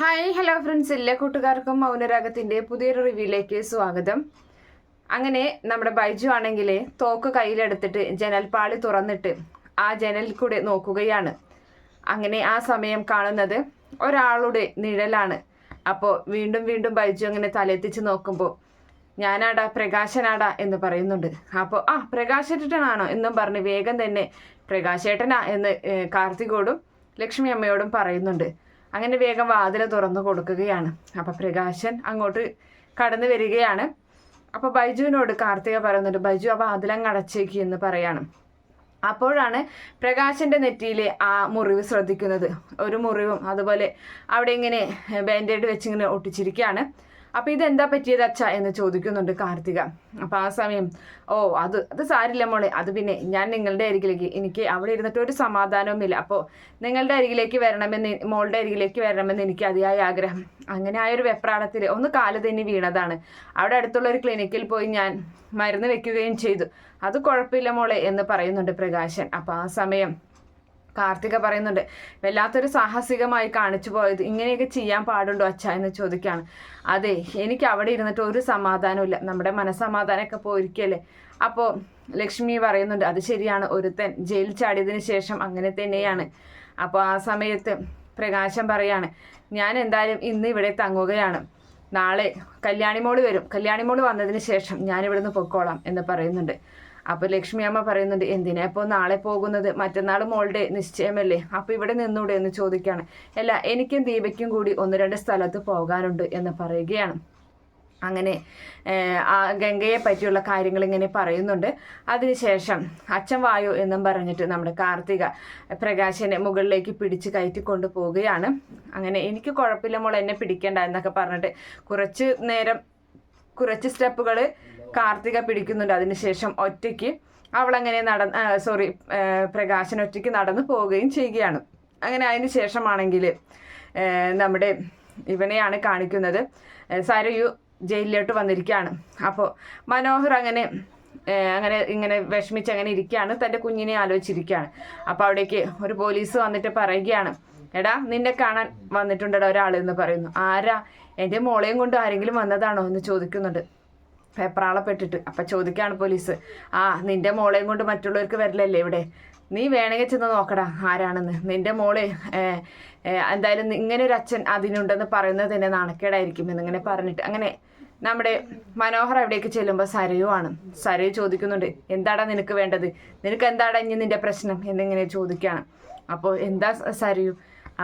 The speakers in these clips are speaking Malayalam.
Hi hello friends. എല്ലാ കൂട്ടുകാർക്കും മൗനരാഗത്തിന്റെ പുതിയൊരു റിവ്യൂയിലേക്ക് സ്വാഗതം. അങ്ങനെ നമ്മുടെ ബൈജു ആണെങ്കിൽ തോക്ക് കയ്യിലെടുത്തിട്ട് ജനൽപ്പാളി തുറന്നിട്ട് ആ ജനലിൽ കൂടെ നോക്കുകയാണ്. അങ്ങനെ ആ സമയം കാണുന്നത് ഒരാളുടെ നിഴലാണ്. അപ്പോൾ വീണ്ടും വീണ്ടും ബൈജു അങ്ങനെ തലെത്തിച്ച് നോക്കുമ്പോൾ ഞാനാടാ പ്രകാശനാടാ എന്ന് പറയുന്നുണ്ട്. അപ്പോൾ ആ പ്രകാശേട്ടനാണോ? എന്നും പറഞ്ഞ് വേഗം തന്നെ പ്രകാശേട്ടനാ എന്ന് കാർത്തികോടും ലക്ഷ്മി അമ്മയോടും പറയുന്നുണ്ട്. അങ്ങനെ വേഗം വാതിൽ തുറന്നു കൊടുക്കുകയാണ്. അപ്പോൾ പ്രകാശൻ അങ്ങോട്ട് കടന്നു വരികയാണ്. അപ്പോൾ ബൈജുവിനോട് കാർത്തിക പറയുന്നുണ്ട് ബൈജു ആ വാതിലങ്ങ് അടച്ചേക്ക് എന്ന് പറയാണ്. അപ്പോഴാണ് പ്രകാശന്റെ നെറ്റിയിലെ ആ മുറിവ് ശ്രദ്ധിക്കുന്നത്. ഒരു മുറിവും അതുപോലെ അവിടെ ഇങ്ങനെ ബാൻഡേഡ് വെച്ചിങ്ങനെ ഒട്ടിച്ചിരിക്കുകയാണ്. അപ്പോൾ ഇതെന്താ പറ്റിയത് അച്ഛ എന്ന് ചോദിക്കുന്നുണ്ട് കാർത്തിക. അപ്പോൾ ആ സമയം ഓ അത് അത് സാരില്ല മോളെ. അത് പിന്നെ ഞാൻ നിങ്ങളുടെ അരികിലേക്ക് എനിക്ക് അവിടെ ഇരുന്നിട്ട് ഒരു സമാധാനവുമില്ല. അപ്പോൾ നിങ്ങളുടെ അരികിലേക്ക് വരണമെന്ന് മോളുടെ അരികിലേക്ക് വരണമെന്ന് എനിക്ക് അതിയായ ആഗ്രഹം. അങ്ങനെ ആ ഒരു വെപ്രാളത്തിൽ ഒന്ന് കാൽ തന്നെ വീണതാണ്. അവിടെ അടുത്തുള്ള ഒരു ക്ലിനിക്കിൽ പോയി ഞാൻ മരുന്ന് വെക്കുകയും ചെയ്തു. അത് കുഴപ്പമില്ല മോളെ എന്ന് പറയുന്നുണ്ട് പ്രകാശൻ. അപ്പോൾ ആ സമയം കാർത്തിക പറയുന്നുണ്ട് വല്ലാത്തൊരു സാഹസികമായി കാണിച്ചു പോയത് ഇങ്ങനെയൊക്കെ ചെയ്യാൻ പാടുണ്ടോ അച്ഛ? എന്ന് ചോദിക്കുകയാണ്. അതെ എനിക്ക് അവിടെ ഇരുന്നിട്ട് ഒരു സമാധാനമില്ല നമ്മുടെ മനസ്സമാധാനമൊക്കെ പോയിരിക്കല്ലേ അപ്പോൾ ലക്ഷ്മി പറയുന്നുണ്ട് അത് ശരിയാണ്. ഒരുത്തൻ ജയിൽ ചാടിയതിന് ശേഷം അങ്ങനെ തന്നെയാണ്. അപ്പോൾ ആ സമയത്ത് പ്രകാശം പറയാണ് ഞാൻ എന്തായാലും ഇന്ന് ഇവിടെ തങ്ങുകയാണ്. നാളെ കല്യാണിമോൾ വരും. കല്യാണിമോൾ വന്നതിന് ശേഷം ഞാൻ ഇവിടുന്ന് പൊക്കോളാം എന്ന് പറയുന്നുണ്ട്. അപ്പോൾ ലക്ഷ്മി അമ്മ പറയുന്നുണ്ട് എന്തിനാ ഇപ്പോൾ നാളെ പോകുന്നത്? മറ്റന്നാൾ മോളുടെ നിശ്ചയമല്ലേ? അപ്പോൾ ഇവിടെ നിന്നൂടെ? എന്ന് ചോദിക്കുകയാണ്. അല്ല എനിക്കും ദീപയ്ക്കും കൂടി ഒന്ന് രണ്ട് സ്ഥലത്ത് പോകാനുണ്ട് എന്ന് പറയുകയാണ്. അങ്ങനെ ആ ഗംഗയെ പറ്റിയുള്ള കാര്യങ്ങൾ ഇങ്ങനെ പറയുന്നുണ്ട്. അതിനുശേഷം അച്ഛൻ വായു? എന്നും പറഞ്ഞിട്ട് നമ്മുടെ കാർത്തിക പ്രകാശനെ മുകളിലേക്ക് പിടിച്ച് കയറ്റി പോവുകയാണ് അങ്ങനെ എനിക്ക് കുഴപ്പമില്ല മോൾ എന്നെ പിടിക്കേണ്ട എന്നൊക്കെ പറഞ്ഞിട്ട് കുറച്ച് നേരം കുറച്ച് സ്റ്റെപ്പുകൾ കാർത്തിക പിടിക്കുന്നുണ്ട്. അതിനുശേഷം ഒറ്റയ്ക്ക് അവളങ്ങനെ നട സോറി പ്രകാശൻ ഒറ്റയ്ക്ക് നടന്നു പോവുകയും ചെയ്യുകയാണ്. അങ്ങനെ അതിന് ശേഷമാണെങ്കിൽ നമ്മുടെ ഇവനെയാണ് കാണിക്കുന്നത്. സരയു ജയിലിലോട്ട് വന്നിരിക്കുകയാണ്. അപ്പോൾ മനോഹർ അങ്ങനെ അങ്ങനെ ഇങ്ങനെ വിഷമിച്ച് അങ്ങനെ ഇരിക്കുകയാണ്. തന്റെ കുഞ്ഞിനെ ആലോചിച്ചിരിക്കുകയാണ്. അപ്പോൾ അവിടേക്ക് ഒരു പോലീസ് വന്നിട്ട് പറയുകയാണ് എടാ നിന്നെ കാണാൻ വന്നിട്ടുണ്ടടാ ഒരാൾ എന്ന് പറയുന്നു. ആരാ? എന്റെ മോളെയും കൊണ്ട് ആരെങ്കിലും വന്നതാണോ? എന്ന് ചോദിക്കുന്നുണ്ട്. വെപ്രാളപ്പെട്ടിട്ട് അപ്പം ചോദിക്കുകയാണ് പോലീസ്. ആ നിന്റെ മോളെയും കൊണ്ട് മറ്റുള്ളവർക്ക് വരില്ലല്ലേ ഇവിടെ? നീ വേണമെങ്കിൽ ചെന്ന് നോക്കടാ ആരാണെന്ന്. നിന്റെ മോളെ എന്തായാലും ഇങ്ങനെ ഒരു അച്ഛൻ അതിനുണ്ടെന്ന് പറയുന്നത് തന്നെ നാണക്കേടായിരിക്കും എന്നിങ്ങനെ പറഞ്ഞിട്ട്. അങ്ങനെ നമ്മുടെ മനോഹർ അവിടേക്ക് ചെല്ലുമ്പോൾ സരയുവാണ് സരയു ചോദിക്കുന്നുണ്ട് എന്താടാ നിനക്ക് വേണ്ടത്? നിനക്ക് എന്താടാ ഇനി നിന്റെ പ്രശ്നം? എന്നിങ്ങനെ ചോദിക്കുകയാണ് അപ്പോൾ എന്താ സരയു?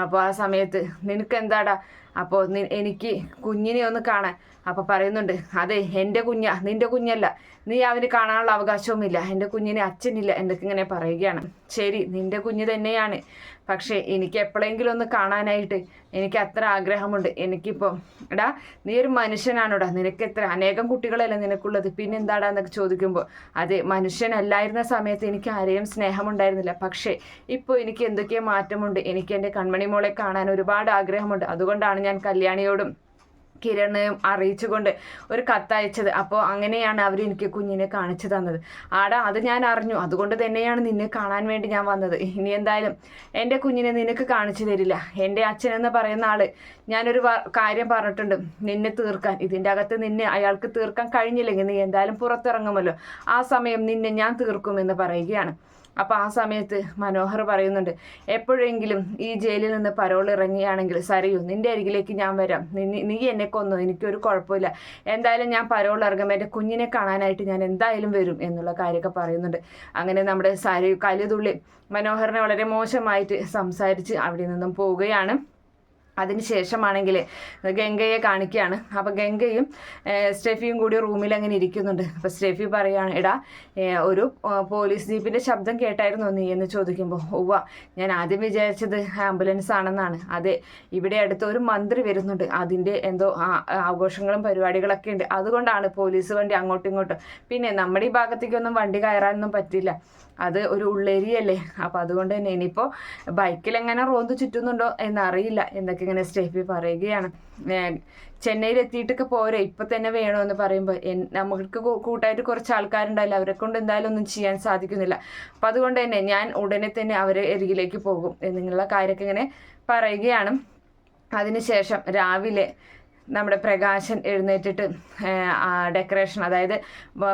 അപ്പോൾ ആ സമയത്ത് നിനക്ക് എന്താടാ അപ്പോൾ എനിക്ക് കുഞ്ഞിനെ ഒന്ന് കാണാൻ. അപ്പോൾ പറയുന്നുണ്ട് അതെ എന്റെ കുഞ്ഞ നിന്റെ കുഞ്ഞല്ല. നീ അവന് കാണാനുള്ള അവകാശവുമില്ല. എന്റെ കുഞ്ഞിനെ അച്ഛനില്ല എന്നൊക്കെ ഇങ്ങനെ പറയുകയാണ്. ശരി നിന്റെ കുഞ്ഞ് തന്നെയാണ്. പക്ഷേ എനിക്ക് എപ്പോഴെങ്കിലും ഒന്ന് കാണാനായിട്ട് എനിക്ക് അത്ര ആഗ്രഹമുണ്ട്. എനിക്കിപ്പോൾ എടാ നീ ഒരു മനുഷ്യനാണോടാ? നിനക്ക് എത്ര അനേകം കുട്ടികളല്ലേ നിനക്കുള്ളത്. പിന്നെ എന്താടാ എന്നൊക്കെ ചോദിക്കുമ്പോൾ അതെ മനുഷ്യനല്ലായിരുന്ന സമയത്ത് എനിക്ക് ആരെയും സ്നേഹമുണ്ടായിരുന്നില്ല. പക്ഷേ ഇപ്പോൾ എനിക്ക് എന്തൊക്കെയോ മാറ്റമുണ്ട്? എനിക്ക് എന്റെ കൺമണി മോളെ കാണാൻ ഒരുപാട് ആഗ്രഹമുണ്ട്. അതുകൊണ്ടാണ് ഞാൻ കല്യാണിയോടും കിരണയും അറിയിച്ചുകൊണ്ട് ഒരു കത്തയച്ചത് അപ്പോൾ അങ്ങനെയാണ് അവർ എനിക്ക് കുഞ്ഞിനെ കാണിച്ചു തന്നത്. ആടാ അത് ഞാൻ അറിഞ്ഞു. അതുകൊണ്ട് തന്നെയാണ് നിന്നെ കാണാൻ വേണ്ടി ഞാൻ വന്നത്. ഇനി എന്തായാലും എന്റെ കുഞ്ഞിനെ നിനക്ക് കാണിച്ചു തരില്ല. എന്റെ അച്ഛൻ എന്ന് പറയുന്ന ആൾ ഞാനൊരു കാര്യം പറഞ്ഞിട്ടുണ്ട്. നിന്നെ തീർക്കാൻ. ഇതിന്റെ അകത്ത് നിന്നെ അയാൾക്ക് തീർക്കാൻ കഴിഞ്ഞില്ലെങ്കിൽ നീ എന്തായാലും പുറത്തിറങ്ങുമല്ലോ. ആ സമയം നിന്നെ ഞാൻ തീർക്കുമെന്ന് പറയുകയാണ്. അപ്പോൾ ആ സമയത്ത് മനോഹർ പറയുന്നുണ്ട് എപ്പോഴെങ്കിലും ഈ ജയിലിൽ നിന്ന് പരോൾ ഇറങ്ങിയാണെങ്കിൽ സരയു നിന്റെ അരികിലേക്ക് ഞാൻ വരാം. നീ എന്നെ കൊന്നു. എനിക്കൊരു കുഴപ്പമില്ല. എന്തായാലും ഞാൻ പരോൾ ഇറങ്ങുമ്പോൾ എന്റെ കുഞ്ഞിനെ കാണാനായിട്ട് ഞാൻ എന്തായാലും വരും എന്നുള്ള കാര്യമൊക്കെ പറയുന്നുണ്ട്. അങ്ങനെ നമ്മുടെ സരയു കലുതുള്ളി മനോഹറിനെ വളരെ മോശമായിട്ട് സംസാരിച്ച് അവിടെ നിന്നും പോവുകയാണ്. അതിനുശേഷമാണെങ്കിൽ ഗംഗയെ കാണിക്കുകയാണ്. അപ്പോൾ ഗംഗയും സ്റ്റെഫിയും കൂടി റൂമിൽ അങ്ങനെ ഇരിക്കുന്നുണ്ട്. അപ്പോൾ സ്റ്റെഫി പറയുകയാണ് എടാ ഒരു പോലീസ് ജീപ്പിന്റെ ശബ്ദം കേട്ടായിരുന്നു നീ? എന്ന് ചോദിക്കുമ്പോൾ ഉവ്വ ഞാൻ ആദ്യം വിചാരിച്ചത് ആംബുലൻസ് ആണെന്നാണ്. അതെ ഇവിടെ അടുത്ത് ഒരു മന്ത്രി വരുന്നുണ്ട്. അതിന്റെ എന്തോ ആഘോഷങ്ങളും പരിപാടികളൊക്കെ ഉണ്ട്. അതുകൊണ്ടാണ് പോലീസ് വണ്ടി അങ്ങോട്ടും ഇങ്ങോട്ടും. പിന്നെ നമ്മുടെ ഈ ഭാഗത്തേക്കൊന്നും വണ്ടി കയറാനൊന്നും പറ്റില്ല. അത് ഒരു ഉള്ളേരിയല്ലേ അപ്പോൾ അതുകൊണ്ട് തന്നെ ഇനിയിപ്പോൾ ബൈക്കിൽ എങ്ങനെ റോന്ത് ചുറ്റുന്നുണ്ടോ എന്നറിയില്ല. എന്നൊക്കെ ഇങ്ങനെ സ്റ്റെഫി പറയുകയാണ്. ചെന്നൈയിൽ എത്തിയിട്ടൊക്കെ പോരെ. ഇപ്പം തന്നെ വേണമെന്ന് പറയുമ്പോൾ നമുക്ക് കൂട്ടായിട്ട് കുറച്ച് ആൾക്കാരുണ്ടല്ലോ അവരെ കൊണ്ട് എന്തായാലും ഒന്നും ചെയ്യാൻ സാധിക്കുന്നില്ല. അപ്പം അതുകൊണ്ട് തന്നെ ഞാൻ ഉടനെ തന്നെ അവരെ എരിയിലേക്ക് പോകും എന്നുള്ള കാര്യമൊക്കെ ഇങ്ങനെ പറയുകയാണ്. അതിനുശേഷം രാവിലെ നമ്മുടെ പ്രകാശൻ എഴുന്നേറ്റിട്ട് ഡെക്കറേഷൻ അതായത്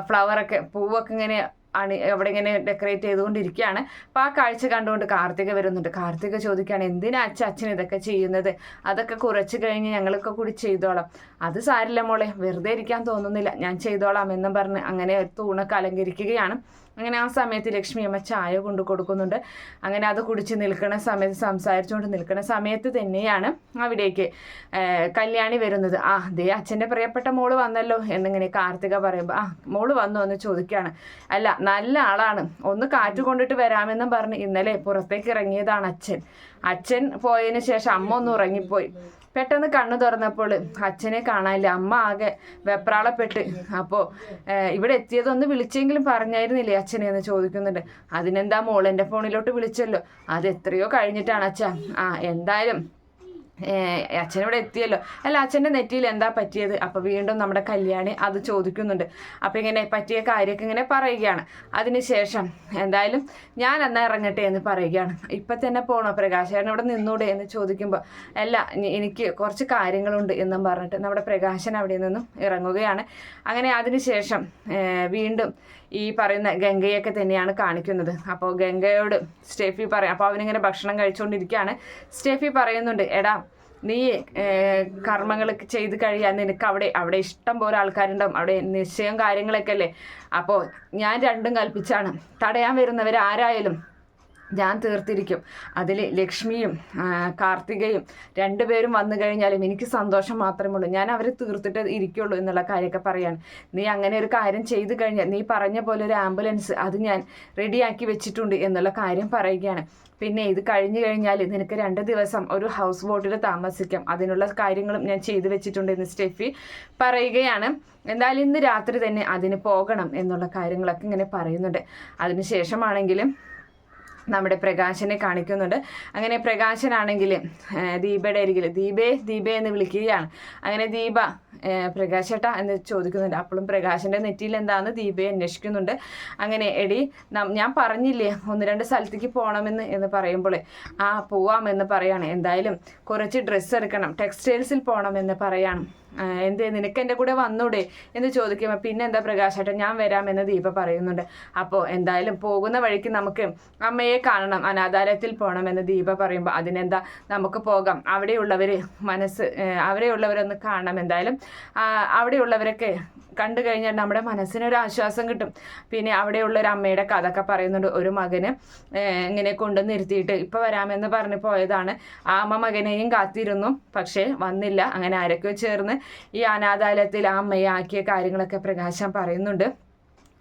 ഫ്ലവറൊക്കെ പൂവൊക്കെ ഇങ്ങനെ അണി അവിടെ ഇങ്ങനെ ഡെക്കറേറ്റ് ചെയ്തുകൊണ്ടിരിക്കുകയാണ്. അപ്പോൾ ആ കാഴ്ച കണ്ടുകൊണ്ട് കാർത്തിക വരുന്നുണ്ട്. കാർത്തിക ചോദിക്കുകയാണ് എന്തിനാ അച്ഛൻ അച്ഛൻ ഇതൊക്കെ ചെയ്യുന്നത്? അതൊക്കെ കുറച്ച് കഴിഞ്ഞ് ഞങ്ങളൊക്കെ കൂടി ചെയ്തോളാം. അത് സാരില്ല മോളെ വെറുതെ ഇരിക്കാൻ തോന്നുന്നില്ല. ഞാൻ ചെയ്തോളാം എന്നും പറഞ്ഞ് അങ്ങനെ തൂണൊക്കെ അലങ്കരിക്കുകയാണ്. അങ്ങനെ ആ സമയത്ത് ലക്ഷ്മി അമ്മ ചായ കൊണ്ട് കൊടുക്കുന്നുണ്ട്. അങ്ങനെ അത് കുടിച്ച് നിൽക്കുന്ന സമയത്ത് സംസാരിച്ചുകൊണ്ട് നിൽക്കുന്ന സമയത്ത് തന്നെയാണ് അവിടേക്ക് കല്യാണി വരുന്നത്. ആ ദേ അച്ഛന്റെ പ്രിയപ്പെട്ട മോൾ വന്നല്ലോ എന്നിങ്ങനെ കാർത്തിക പറയുമ്പോൾ ആ മോൾ വന്നു എന്ന് ചോദിക്കുകയാണ് അല്ല നല്ല ആളാണ്. ഒന്ന് കാറ്റ് കൊണ്ടിട്ട് വരാമെന്നും പറഞ്ഞ് ഇന്നലെ പുറത്തേക്ക് ഇറങ്ങിയതാണ് അച്ഛൻ. അച്ഛൻ പോയതിന് ശേഷം അമ്മ ഒന്ന് ഉറങ്ങിപ്പോയി. പെട്ടെന്ന് കണ്ണു തുറന്നപ്പോൾ അച്ഛനെ കാണാനില്ല. അമ്മ ആകെ വെപ്രാളപ്പെട്ട്. അപ്പോൾ ഇവിടെ എത്തിയതൊന്ന് വിളിച്ചെങ്കിലും പറഞ്ഞായിരുന്നില്ലേ അച്ഛനെ എന്ന് ചോദിക്കുന്നുണ്ട്. അതിനെന്താ മോൾ എന്റെ ഫോണിലോട്ട് വിളിച്ചല്ലോ. അത് എത്രയോ കഴിഞ്ഞിട്ടാണ് അച്ഛ. ആ എന്തായാലും അച്ഛനിവിടെ എത്തിയല്ലോ. അല്ല അച്ഛന്റെ നെറ്റിയിൽ എന്താ പറ്റിയത്? അപ്പോൾ വീണ്ടും നമ്മുടെ കല്യാണി അത് ചോദിക്കുന്നുണ്ട്. അപ്പോൾ ഇങ്ങനെ പറ്റിയ കാര്യമൊക്കെ ഇങ്ങനെ പറയുകയാണ്. അതിനുശേഷം എന്തായാലും ഞാൻ എന്നാ ഇറങ്ങട്ടെ എന്ന് പറയുകയാണ്. ഇപ്പം തന്നെ പോകണോ പ്രകാശൻ ഇവിടെ നിന്നൂടെ എന്ന് ചോദിക്കുമ്പോൾ അല്ല എനിക്ക് കുറച്ച് കാര്യങ്ങളുണ്ട് എന്നും പറഞ്ഞിട്ട് നമ്മുടെ പ്രകാശൻ അവിടെ നിന്നും ഇറങ്ങുകയാണ്. അങ്ങനെ അതിനുശേഷം വീണ്ടും ഈ പറയുന്ന ഗംഗയൊക്കെ തന്നെയാണ് കാണിക്കുന്നത്. അപ്പോൾ ഗംഗയോട് സ്റ്റെഫി പറയാം അപ്പോൾ അവനിങ്ങനെ ഭക്ഷണം കഴിച്ചുകൊണ്ടിരിക്കുകയാണ് സ്റ്റെഫി പറയുന്നുണ്ട് എടാ നീ കർമ്മങ്ങൾ ചെയ്ത് കഴിയാൻ നിനക്ക് അവിടെ അവിടെ ഇഷ്ടം പോലെ ആൾക്കാരുണ്ടാവും. അവിടെ നിശ്ചയം കാര്യങ്ങളൊക്കെ അല്ലേ? അപ്പോൾ ഞാൻ രണ്ടും കൽപ്പിച്ചാണ്. തടയാൻ വരുന്നവർ ആരായാലും ഞാൻ തീർത്തിരിക്കും. അതിൽ ലക്ഷ്മിയും കാർത്തികയും രണ്ടുപേരും വന്നു കഴിഞ്ഞാലും എനിക്ക് സന്തോഷം മാത്രമേ ഉള്ളൂ. ഞാൻ അവരെ തീർത്തിട്ട് ഇരിക്കുള്ളൂ എന്നുള്ള കാര്യമൊക്കെ പറയാണ്. നീ അങ്ങനെ ഒരു കാര്യം ചെയ്തു കഴിഞ്ഞാൽ നീ പറഞ്ഞ പോലെ ഒരു ആംബുലൻസ് അത് ഞാൻ റെഡിയാക്കി വെച്ചിട്ടുണ്ട് എന്നുള്ള കാര്യം പറയുകയാണ്. പിന്നെ ഇത് കഴിഞ്ഞു കഴിഞ്ഞാൽ നിനക്ക് രണ്ട് ദിവസം ഒരു ഹൗസ് ബോട്ടിൽ താമസിക്കാം. അതിനുള്ള കാര്യങ്ങളും ഞാൻ ചെയ്തു വെച്ചിട്ടുണ്ട് എന്ന് സ്റ്റെഫി പറയുകയാണ്. എന്തായാലും ഇന്ന് രാത്രി തന്നെ അതിന് പോകണം എന്നുള്ള കാര്യങ്ങളൊക്കെ ഇങ്ങനെ പറയുന്നുണ്ട്. അതിനുശേഷമാണെങ്കിലും നമ്മുടെ പ്രകാശനെ കാണിക്കുന്നുണ്ട്. അങ്ങനെ പ്രകാശനാണെങ്കിൽ ദീപയുടെ അരികിൽ ദീപേ ദീപേ എന്ന് വിളിക്കുകയാണ്. അങ്ങനെ ദീപ പ്രകാശേട്ട എന്ന് ചോദിക്കുന്നുണ്ട്. അപ്പോഴും പ്രകാശന്റെ നെറ്റിയിൽ എന്താണെന്ന് ദീപയെ അന്വേഷിക്കുന്നുണ്ട്. അങ്ങനെ എടി ഞാൻ പറഞ്ഞില്ലേ ഒന്ന് രണ്ട് സ്ഥലത്തേക്ക് പോകണമെന്ന് എന്ന് പറയുമ്പോൾ ആ പോവാമെന്ന് പറയാണ്. എന്തായാലും കുറച്ച് ഡ്രസ്സ് എടുക്കണം ടെക്സ്റ്റൈൽസിൽ പോകണമെന്ന് പറയാണ്. എന്തേ നിനക്ക് എന്റെ കൂടെ വന്നൂടെ എന്ന് ചോദിക്കുമ്പോൾ പിന്നെ എന്താ പ്രകാശേട്ടൻ ഞാൻ വരാമെന്ന് ദീപ പറയുന്നുണ്ട്. അപ്പോൾ എന്തായാലും പോകുന്ന വഴിക്ക് നമുക്ക് അമ്മയെ കാണണം അനാഥാലയത്തിൽ പോകണമെന്ന് ദീപ പറയുമ്പോൾ അതിനെന്താ നമുക്ക് പോകാം. അവിടെയുള്ളവർ മനസ്സ് അവിടെയുള്ളവരൊന്ന് കാണണം എന്തായാലും. അവിടെയുള്ളവരൊക്കെ കണ്ടു കഴിഞ്ഞാൽ നമ്മുടെ മനസ്സിനൊരു ആശ്വാസം കിട്ടും. പിന്നെ അവിടെയുള്ള ഒരു അമ്മയുടെ കഥയൊക്കെ പറയുന്നുണ്ട് ഒരു മകന് ഇങ്ങനെ കൊണ്ടു നിർത്തിയിട്ട് ഇപ്പോൾ വരാമെന്ന് പറഞ്ഞു പോയതാണ്. ആ അമ്മ മകനെയും കാത്തിരുന്നു പക്ഷേ വന്നില്ല. അങ്ങനെ ആരൊക്കെയോ ചേർന്ന് ഈ അനാഥാലയത്തിൽ ആ അമ്മയെ ആക്കിയ കാര്യങ്ങളൊക്കെ പ്രകാശം പറയുന്നുണ്ട്.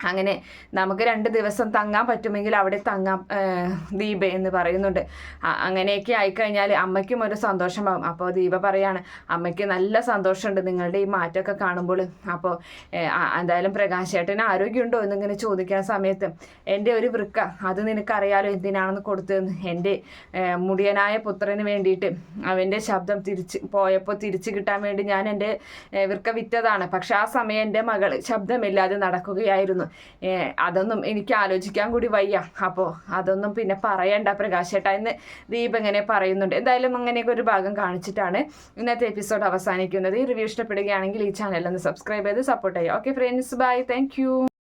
അങ്ങനെ നമുക്ക് രണ്ട് ദിവസം തങ്ങാൻ പറ്റുമെങ്കിൽ അവിടെ തങ്ങാം ദീപ എന്ന് പറയുന്നുണ്ട്. അങ്ങനെയൊക്കെ ആയിക്കഴിഞ്ഞാൽ അമ്മയ്ക്കും ഒരു സന്തോഷമാകും അപ്പോൾ ദീപ പറയാണ് അമ്മയ്ക്ക് നല്ല സന്തോഷമുണ്ട് നിങ്ങളുടെ ഈ മാറ്റമൊക്കെ കാണുമ്പോൾ അപ്പോൾ എന്തായാലും പ്രകാശേട്ടന് ആരോഗ്യമുണ്ടോ എന്നിങ്ങനെ ചോദിക്കുന്ന സമയത്ത് എന്റെ ഒരു വൃക്ക അത് നിനക്കറിയാലോ എന്തിനാണെന്ന് കൊടുത്തതെന്ന്. എന്റെ മുടിയനായ പുത്രന് വേണ്ടിയിട്ട് അവന്റെ ശബ്ദം തിരിച്ച് പോയപ്പോൾ തിരിച്ചു കിട്ടാൻ വേണ്ടി ഞാൻ എന്റെ വൃക്ക വിറ്റതാണ്. പക്ഷെ ആ സമയം എന്റെ മകൾ ശബ്ദമില്ലാതെ നടക്കുകയായിരുന്നു. അതൊന്നും എനിക്ക് ആലോചിക്കാൻ കൂടി വയ്യ. അപ്പോൾ അതൊന്നും പിന്നെ പറയണ്ട. പ്രകാശേട്ട എന്ന് ദീപ് ഇങ്ങനെ പറയുന്നുണ്ട്. എന്തായാലും അങ്ങനെയൊക്കെ ഒരു ഭാഗം കാണിച്ചിട്ടാണ് ഇന്നത്തെ എപ്പിസോഡ് അവസാനിക്കുന്നത്. ഈ റിവ്യൂ ഇഷ്ടപ്പെടുകയാണെങ്കിൽ ഈ ചാനൽ ഒന്ന് സബ്സ്ക്രൈബ് ചെയ്ത് സപ്പോർട്ട് ചെയ്യുക. Okay friends bye thank